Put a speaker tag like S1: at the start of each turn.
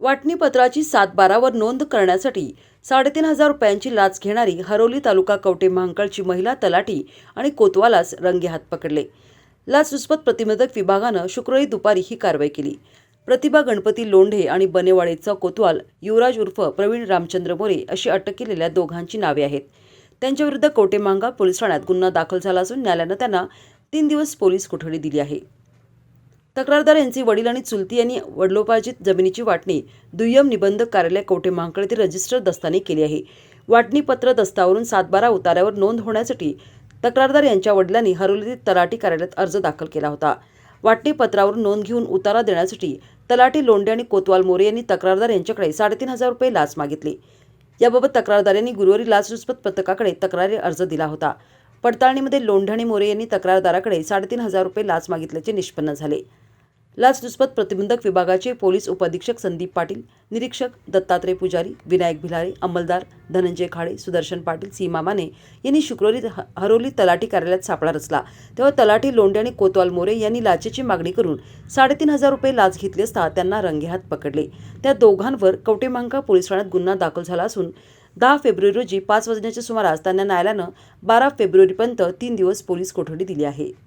S1: वाटणीपत्राची सात बारावर नोंद करण्यासाठी साडेतीन हजार रुपयांची लाच घेणारी हरोली तालुका कवटे महांकळची महिला तलाठी आणि कोतवालास रंगेहात पकडले. लाचलुचपत प्रतिबंधक विभागानं शुक्रवारी दुपारी ही कारवाई केली. प्रतिभा गणपती लोंढे आणि बनेवाडेचा कोतवाल युवराज उर्फ प्रवीण रामचंद्र मोरे अशी अटक केलेल्या दोघांची नावे आहेत. त्यांच्याविरुद्ध कवटे महांकाळ पोलीस ठाण्यात गुन्हा दाखल झाला असून न्यायालयानं त्यांना तीन दिवस पोलीस कोठडी दिली आहे. तक्रारदार यांचे वडील आणि चुलती यांनी वडलोपार्जित जमिनीची वाटणी दुय्यम निबंधक कार्यालय कवठे महांकळ रजिस्टर दस्ताने केली आहे. वाटणीपत्र दस्तावरून सातबारा उतार्यावर नोंद होण्यासाठी तक्रारदार यांच्या वडिलांनी हरोली तलाठी कार्यालयात अर्ज दाखल केला होता. वाटणीपत्रावर नोंद घेऊन उतारा देण्यासाठी तलाठी लोंढे आणि कोतवाल मोरे यांनी तक्रारदार यांच्याकडे साडेतीन हजार रुपये लाच मागितली. याबाबत तक्रारदार यांनी गुरुवारी लाचलुचपत पथकाकडे तक्रारी अर्ज दिला होता. पडताळणीमध्ये लोंढे आणि मोरे यांनी तक्रारदाराकडे साडेतीन हजार रुपये लाच मागितल्याचे निष्पन्न झाले. लाचलुचपत प्रतिबंधक विभागाचे पोलीस उपअधीक्षक संदीप पाटील निरीक्षक दत्तात्रय पुजारी विनायक भिलारे अंमलदार धनंजय खाडे सुदर्शन पाटील सीमा माने यांनी शुक्रवारी ह- हरोली तलाठी कार्यालयात सापळा रचला. तेव्हा तलाठी लोंढे आणि कोतवाल मोरे यांनी लाचेची मागणी करून साडेतीन हजार रुपये लाच घेतली असता त्यांना रंगेहात पकडले. त्या दोघांवर कवटेमांका पोलीस ठाण्यात गुन्हा दाखल झाला असून दहा फेब्रुवारी रोजी पाच वाजण्याच्या सुमारास त्यांना न्यायालयानं बारा फेब्रुवारीपर्यंत तीन दिवस पोलीस कोठडी दिली आहे.